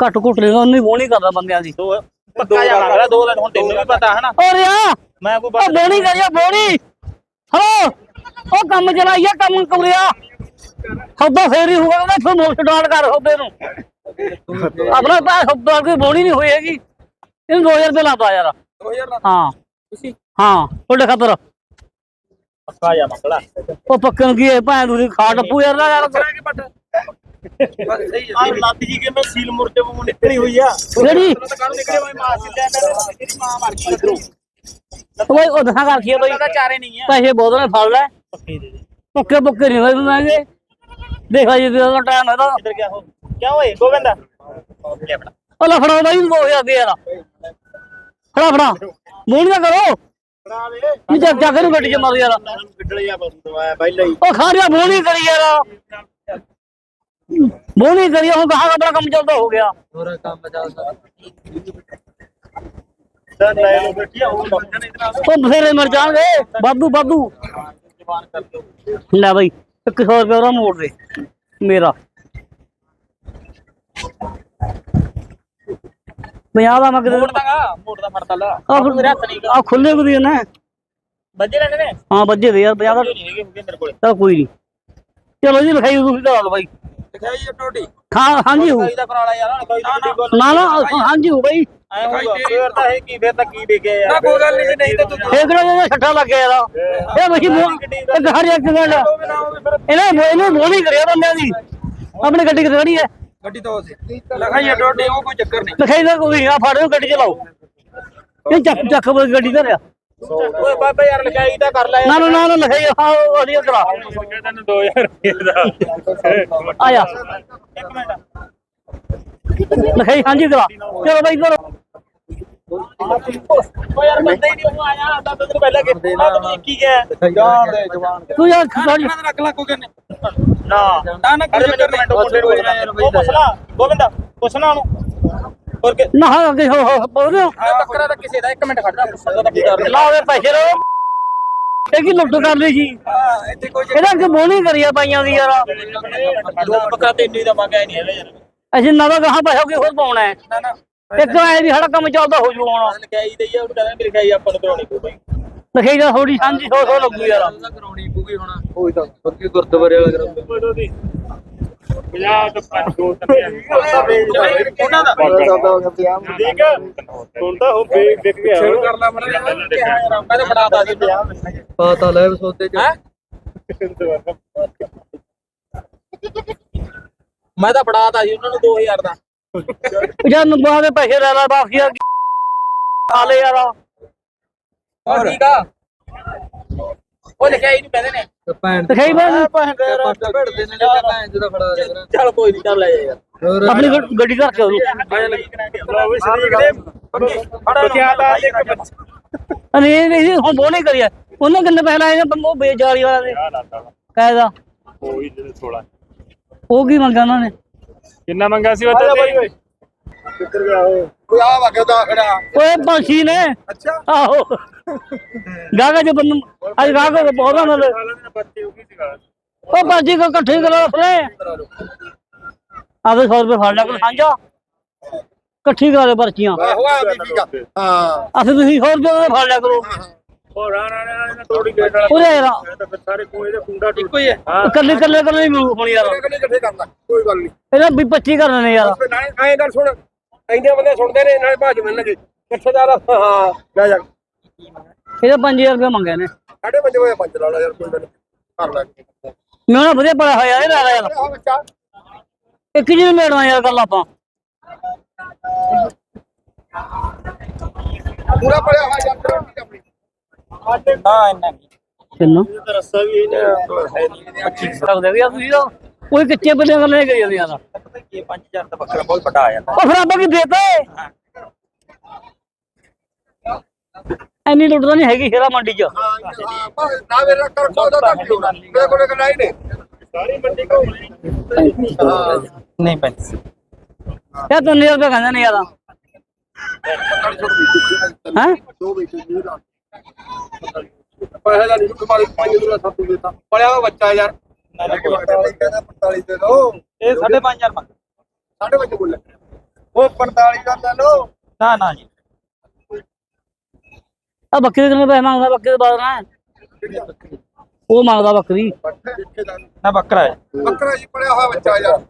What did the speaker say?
ਘੱਟ ਘੁੱਟ ਨਹੀਂ ਉਹਨੇ ਉਹ ਨਹੀਂ ਕਰਦਾ ਬੰਦਿਆਂ ਦੀ। ਦੋ ਪੱਕਾ ਜਾ ਲੱਗਦਾ ਦੋ ਹੁਣ ਤੈਨੂੰ ਵੀ ਪਤਾ ਹੈ ਨਾ ਓ ਰਿਆ ਮੈਂ ਕੋਈ ਬਾਤ ਬੋਣੀ ਕਰਿਆ ਬੋਣੀ। ਹਾਂ ਉਹ ਕੰਮ ਚਲਾਈਆ ਕੰਮ ਕਰਿਆ ਹੱਦਾ ਫੇਰ ਹੀ ਹੋਊਗਾ ਨਾ ਤੂੰ ਮੋਟ ਡਾਲ ਕਰ ਹੋਬੇ ਨੂੰ। ਆਪਣਾ ਤਾਂ ਹੱਦਾ ਕੋਈ ਬੋਣੀ ਨਹੀਂ ਹੋਈ ਹੈਗੀ। ਇਹਨੂੰ 2000 ਰੁਪਏ ਲਾਤਾ ਯਾਰ। 2000 ਦਾ ਹਾਂ। ਤੁਸੀਂ? ਹਾਂ ਤੁਹਾਡੇ ਖਾਤਰ। ਪੱਕਾ ਜਾ ਮੰਗਲਾ। ਉਹ ਪੱਕਣ ਕੀ ਹੈ ਭਾਂ ਦੂਰੀ ਖਾਟ ਪੂ ਯਾਰ ਨਾ ਯਾਰ। ਕਰਾਂਗੇ ਪੱਟ ਬਸ ਸਹੀ ਹੈ ਆ ਲੱਤ ਜੀ ਕਿ ਮੈਂ ਸੀਲ ਮੁਰਤੇ ਮੂੰਹ ਨਿਕਲੀ ਹੋਈ ਆ? ਜਿਹੜੀ ਤਾਂ ਕੱਲ ਨਿਕਲੇ ਹੋਏ ਮਾਰ ਸਿੱਧਾ ਤੇਰੀ ਮਾਂ ਮਰ ਗਈ। ਇਧਰੋਂ ਓਏ ਉਹ ਦਸਾਂ ਕਰ ਕੀ ਬਈ? ਤਾਂ ਚਾਰੇ ਨਹੀਂ ਆ। ਪੈਸੇ ਬਹੁਤ ਨੇ ਫੜ ਲੈ। ਪੱਕੇ ਦੇ ਦੇ। ਪੱਕੇ ਪੱਕੇ ਨਹੀਂ ਹੋਏ ਮਹਿੰਗੇ ਦੇਖਾ ਜੀ ਦਾ ਟਾਈਮ ਹੈ ਤਾਂ ਇਧਰ ਕਿਆ ਹੋ? ਕਿਆ ਹੋਏ? ਗੋਬਿੰਦ? ਲੈ ਬੜਾ ਉਹ ਲੈ ਫੜਾ ਬਾਈ ਨੂੰ 2000 ਦੇ ਯਾਰ। ਫੜਾ ਫੜਾ। ਮੂੰਹ ਕਰੋ। ਬਣਾ ਦੇ। ਨਹੀਂ ਜਾ ਜਾ ਕੇ ਨੂੰ ਗੱਡੀ ਚ ਮਾਰ ਯਾਰ। ਗੱਡਲੇ ਜਾ ਬਸ ਦਵਾਇਆ ਪਹਿਲਾਂ ਹੀ। ਉਹ ਖਾ ਰਿਆ ਮੂੰਹ ਯਾਰ ਨਹੀਂ ਕਰੀ ਹੁਣ ਕਹਾ ਆਪਣਾ ਕੰਮ ਚੱਲਦਾ ਹੋ ਗਿਆ। ਹੋਰ ਕੰਮ ਚੱਲਦਾ। ਤਾਂ ਲੈ ਲੋ ਬੈਠੀ ਆ ਉਹ ਲੱਗ ਜਾਣੇ ਇਤਨਾ ਉਹ ਬਥੇਰੇ ਮਰ ਜਾਣਗੇ ਵਾਧੂ ਵਾਧੂ ਜਵਾਨ ਕਰ ਦਿਓ ਲੈ ਬਈ 100 ਰੁਪਏ ਉਹਦਾ ਮੋੜ ਦੇ ਮੇਰਾ। 50 ਦਾ ਮਗਰ ਮੋੜ ਦਾਂਗਾ ਮੋੜ ਦਾ ਫੜਤਾ ਲਾ। ਆ ਮੇਰੇ ਹੱਥ ਨਹੀਂ ਆ ਖੁੱਲੇ ਕੁਦੀ ਨਾ ਵੱਜੇ ਲੈਣੇ ਨੇ? ਹਾਂ ਵੱਜੇ ਦੇ ਯਾਰ 50 ਦਾ। ਤਾਂ ਕੋਈ ਨਹੀਂ ਚਲੋ ਜੀ ਲਿਖਾਈ ਤੁਸੀਂ ਕਰਾ ਲਓ ਬਾਈ। ਦਿਖਾਈ ਇਹ ਟੋਟੀ ਹਾਂ ਹਾਂਜੀ। ਹੋ ਦਾ ਯਾਰ ਕੋਈ ਨਾ ਨਾ ਨਾ ਹਾਂਜੀ ਹੋ ਬਾਈ। ਐ ਹੋਊਗਾ। ਫੇਰ ਤਾਂ ਇਹ ਕੀ ਫੇਰ ਤਾਂ ਕੀ ਵਿਕੇ ਨਾ ਯਾਰ ਕੋਈ ਗੱਲ ਨਹੀਂ ਨਹੀਂ ਤਾਂ ਤੂੰ ਫੇਕੜਾ ਜਿਹਾ ਛੱਟਾ ਲੱਗ ਗਿਆ ਯਾਰ ਇਹ ਇੱਕ ਹਰ ਇੱਕ ਗੱਲ ਇਹਨੇ ਇਹਨੇ ਬੋਲੀ ਕਰਿਆ ਬੰਦਿਆਂ ਦੀ। ਆਪਣੀ ਗੱਡੀ ਕਿੱਥੇ ਖੜੀ ਹੈ? ਗੱਡੀ ਤੋਂ ਸੀ ਲਗਾਈ ਇਹ ਟੋਟੀ ਉਹ ਕੋਈ ਚੱਕਰ ਨਹੀਂ। ਲਿਖਾਈ ਦਾ ਕੋਈ ਆ ਫੜੋ ਗੱਡੀ ਚਲਾਓ ਇਹ ਚੱਕ ਚੱਕ ਗੱਡੀ ਧਰਿਆ ਓਏ ਬਾਬਾ ਯਾਰ ਲਿਖਾਈ ਤਾਂ ਕਰ ਲੈ। ਨਾ ਨਾ ਨਾ ਨਾ ਲਿਖਾਈ ਹਾਂ ਵਧੀਆ ਕਰਾ। ਤੈਨੂੰ 2000 ਰੁਪਏ ਦਾ ਆਇਆ। ਇੱਕ ਮਿੰਟ ਲਿਖਾਈ ਹਾਂਜੀ ਕਰਾ। ਚਲੋ ਬਾਈ ਕਰੋ। ਓ ਯਾਰ ਬੰਦਾ ਹੀ ਨਹੀਂ ਉਹ ਆਇਆ ਤਾਂ ਤੈਨੂੰ ਪਹਿਲਾਂ ਕਿ ਤੂੰ ਕੀ ਗਿਆ। ਜਾਣ ਦੇ ਜਵਾਨ ਤੂੰ ਯਾਰ ਦਾ ਰੱਖ ਲਾ ਕੋਈ ਨਾ। ਨਾ ਨਾ ਚੱਕਰ ਮੈਨੂੰ ਨਹੀਂ ਮੁੰਡੇ ਨੂੰ ਉਹ ਪੁੱਛਣਾ ਗੋਬਿੰਦਾ ਪੁੱਛਣਾ ਉਹਨੂੰ। ਹੋਰ ਕਿ ਨਾ ਹਾਂ ਅੱਗੇ ਹੋ ਹੋ ਬੋਲੋ ਆ ਬੱਕਰਾ ਤਾਂ ਕਿਸੇ ਦਾ ਇੱਕ ਮਿੰਟ ਖੜਦਾ ਪੁੱਛਦਾ ਤਾਂ ਕੀ ਕਰ ਲਾ ਦੇ ਪੈਸੇ ਰੋ ਇਹ ਕੀ ਲੁੱਟ ਕਰ ਲਈ ਸੀ ਹਾਂ ਇੱਥੇ ਕੋਈ ਇਹਦਾ ਕਿ ਬੋਣੀ ਕਰੀਆ ਪਾਈਆਂ ਦੀ ਯਾਰ। ਦੋ ਬੱਕਰਾ ਤੈਨੂੰ ਹੀ ਦਵਾਂਗਾ ਨਹੀਂ ਹੈਗਾ ਯਾਰ। ਅਸੀਂ ਨਵਾਂ ਗਾਹਾਂ ਪੈਸਾ ਕੀ ਹੋਰ ਪਾਉਣਾ ਹੈ। ਨਾ ਨਾ। ਇੱਕ ਐ ਵੀ ਸਾਡਾ ਕੰਮ ਚੱਲਦਾ ਹੋ ਜੂ ਹੁਣ। ਲਿਖਾਈ ਦਈ ਆ ਉਹ ਕਹਿੰਦਾ ਮੇਰੀ ਲਿਖਾਈ ਆਪਾਂ ਨੂੰ ਕਰਾਉਣੀ ਪਊ ਬਈ। ਲਿਖਾਈ ਦਾ ਥੋੜੀ ਸਾਂਝੀ ਸੌ ਸੌ ਲੱਗੂ ਯਾਰ। ਕਰਾਉਣੀ ਪੂਗੀ ਹੁਣ। ਕੋਈ ਤਾਂ ਬੱਕੀ ਗੁਰਦੁਆਰੇ ਵਾਲਾ ਕਰਾਉਂਦਾ ਉਹਨਾਂ ਦਾ। ਠੀਕ ਹੁਣ ਤਾਂ ਉਹ ਵਿਕ ਗਿਆ ਸ਼ੁਰੂ ਕਰ ਲਾ ਮੜਾ ਮੈਂ ਤਾਂ ਫੜਾਤਾ ਸੀ ਪਤਾ ਲੈ ਸੌਦੇ ਚ। ਹੈ? ਮੈਂ ਤਾਂ ਫੜਾਤਾ ਸੀ ਉਹਨਾਂ ਨੂੰ 2000 ਦਾ। ਜਦ ਨੰਬਰਾਂ ਦੇ ਪੈਸੇ ਲੈ ਲੈ ਬਾਕੀ ਆ ਖਾ ਲੈ ਯਾਰ। ਉਹ ਠੀਕ ਆ? ਉਹ ਲਿਖਾਈ ਨੂੰ ਕਹਿੰਦੇ ਨੇ। ਭੈਣ ਬਸ ਪੱਟ ਭੜਦੇ ਨੇ ਲੈ ਭੈਣ ਜਿਹਦਾ ਫੜਾ ਦੇ ਕਰਾਂ ਚੱਲ ਕੋਈ ਨਹੀਂ ਚੱਲ ਲੈ ਜਾ ਯਾਰ। ਆਪਣੀ ਗੱਡ- ਗੱਡੀ ਧਰ ਕੇ ਉਹਨੂੰ ਬਚਿਆਦਾ ਇੱਕ ਅਰੇ ਇਹ ਨਹੀਂ ਹੁਣ ਬੋਣੀ ਕਰੀਆ ਉਹਨੇ ਕਿੰਨੇ ਪੈਸੇ ਲਾਏ ਨੇ ਬੰਦੋ ਬੇਜਾਰੀ ਵਾਲਾ ਦੇ ਕਾਇਦਾ ਹੋਈ ਜਿਹੜੇ 16 ਉਹ ਕੀ ਮੰਗਿਆ ਉਹਨਾਂ ਨੇ? ਕਿੰਨਾ ਮੰਗਾ ਸੀ ਉਹ ਤੇ ਕਿੱਧਰ ਗਿਆ ਉਹ। ਕੋਈ ਆ ਵਾਗੇ ਦਾ ਖੜਾ। ਓਏ ਪੰਛੀ ਨੇ। ਅੱਛਾ। ਆਹੋ। ਗਾਗਾ ਜੋ ਬੰਦ ਅੱਜ ਗਾਗਾ ਬਹੁਤ ਨਾ ਮਿਲੇ ਬੱਤੀ ਹੋ ਗਈ ਸੀਗਾ? ਉਹ ਪੰਛੀ ਕੋ ਇਕੱਠੇ ਕਰਾ ਫਲੇ ਆਵੇ 100 ਰੁਪਏ ਫੜ ਲਿਆ ਕਰ ਸਾਂਝਾ? ਇਕੱਠੀ ਕਰਾ ਦੇ ਪਰਚੀਆਂ। ਹੋਆ ਬੀਬੀ ਦਾ ਹਾਂ। ਅਸੀਂ ਤੁਸੀਂ 100 ਰੁਪਏ ਫੜ ਲਿਆ ਕਰੋ। ਉਹ ਰਾਣਾ ਨੇ ਤੋੜੀ ਗੇਟ ਵਾਲਾ ਉਹਦੇ ਯਾਰ ਤਾਂ ਫਿਰ ਸਾਰੇ ਕੋਈ ਦਾ ਕੁੰਡਾ ਇੱਕੋ ਹੀ ਹੈ। ਇਕੱਲੇ ਇਕੱਲੇ ਇਕੱਲੇ ਨਹੀਂ ਮਿਲੂ ਹੁਣ ਯਾਰ। ਇਕੱਠੇ ਇਕੱਠੇ ਕਰਨਾ ਕੋਈ ਗੱਲ ਨਹੀਂ। ਇਹਦਾ ਵੀ 25 ਕਰਨੇ ਨੇ ਯਾਰ। ਐਂ ਗੱਲ ਸੁਣ ਇੰਨੇ ਬੰਦੇ ਸੁਣਦੇ ਨੇ ਨਾਲੇ ਭਾਜ ਮਿਲਣਗੇ। ਕਿੱਥੇ ਦਾ ਰਾ- ਹਾਂ ਜਾ ਜਾ। ਇਹਦਾ 5000 ਰੁਪਏ ਮੰਗੇ ਨੇ ਸਾਢੇ ਪੰਜ ਵਜੇ ਪੰਜ ਲਾ ਲਾ ਯਾਰ ਕੋਈ ਗੱਲ ਨੀ। ਕਰ ਲੈ ਮੈਂ ਉਹਨਾਂ ਵਧੀਆ ਪੜਾ ਹੋਇਆ ਇਹ ਲੈ ਲੈ ਯਾਰ ਆ ਬੱਚਾ। ਇੱਕ ਜਿਹਨੂੰ ਮੇੜਨਾ ਯਾਰ ਗੱਲ ਆਪਾਂ? ਪੂਰਾ ਪੜਿਆ ਹੋਇਆ ਯਾਰ ਗਰੰਟੀ ਆਪਣੀ? ਨਾ ਇੰਨਾ ਕਿੰਨਾ? ਤਾਂ ਰਸਾ ਵੀ ਇਹਨੇ ਹੈ ਨਹੀਂ। ਸਕਦੇ ਵੀ ਆ ਤੁਸੀਂ ਤਾਂ। ਕੋਈ ਕੱਚੇ ਬੰਦੇ ਨਹੀਂ ਕਰੀ ਜਾਂਦੇ ਯਾਰ ਪਤਾ ਕੀ 5000 ਦਾ ਬੱਕਰਾ ਬਹੁਤ ਵੱਡਾ ਆ ਜਾਂਦਾ। ਉਹ ਫਿਰ ਆਪਾਂ ਕੀ ਦੇਤੇ? ਐਨੀ ਲੁੱਟਦਾ ਨਹੀਂ ਹੈਗੀ ਸ਼ੇਰਾ ਮੰਡੀ 'ਚ। ਨਾ ਮੇਰੇ ਕਰ ਕੋ ਦਾ ਤਾਂ ਲੋੜਾ ਮੇਰੇ ਕੋਲ ਇੱਕ ਲਾਈਨ ਹੈ ਸਾਰੀ ਮੰਡੀ ਘੁੰਮ ਲਈ। ਨਹੀਂ ਪੈਂਦੀ ਇਹ ਤਾਂ ਰੁਪਏ ਕਹਿੰਦੇ ਨੇ ਯਾਰ ਹੈ? ਦੋ ਵਿੱਚ ਜੀ ਦਾ ਪੈਸੇ ਦਾ ਨਹੀਂ ਤੁਹਾਡੇ ਪੰਜ ਦੂਰਾ ਸੱਤ ਦੂਰਾ ਦਿੱਤਾ। ਪੜਿਆ ਹੋਇਆ ਬੱਚਾ ਯਾਰ। ਕਹਿੰਦਾ 45 ਦੇ ਦੋ ਇਹ 5500 ਮੰਗ ਸਾਢੇ ਪੰਜ ਬੋਲੇ ਨਾ ਨਾ ਜੀ। ਆ ਬੱਕਰੀ ਦੇ ਪੈਸੇ ਮੰਗਦਾ ਬੱਕਰੀ ਦੇ ਬਾਅਦ ਨਾ। ਉਹ ਮੰਗਦਾ ਬੱਕਰੀ। ਨਾ ਬੱਕਰਾ ਹੈ। ਬੱਕਰਾ ਜੀ ਪੜਿਆ ਹੋਇਆ ਬੱਚਾ ਯਾਰ।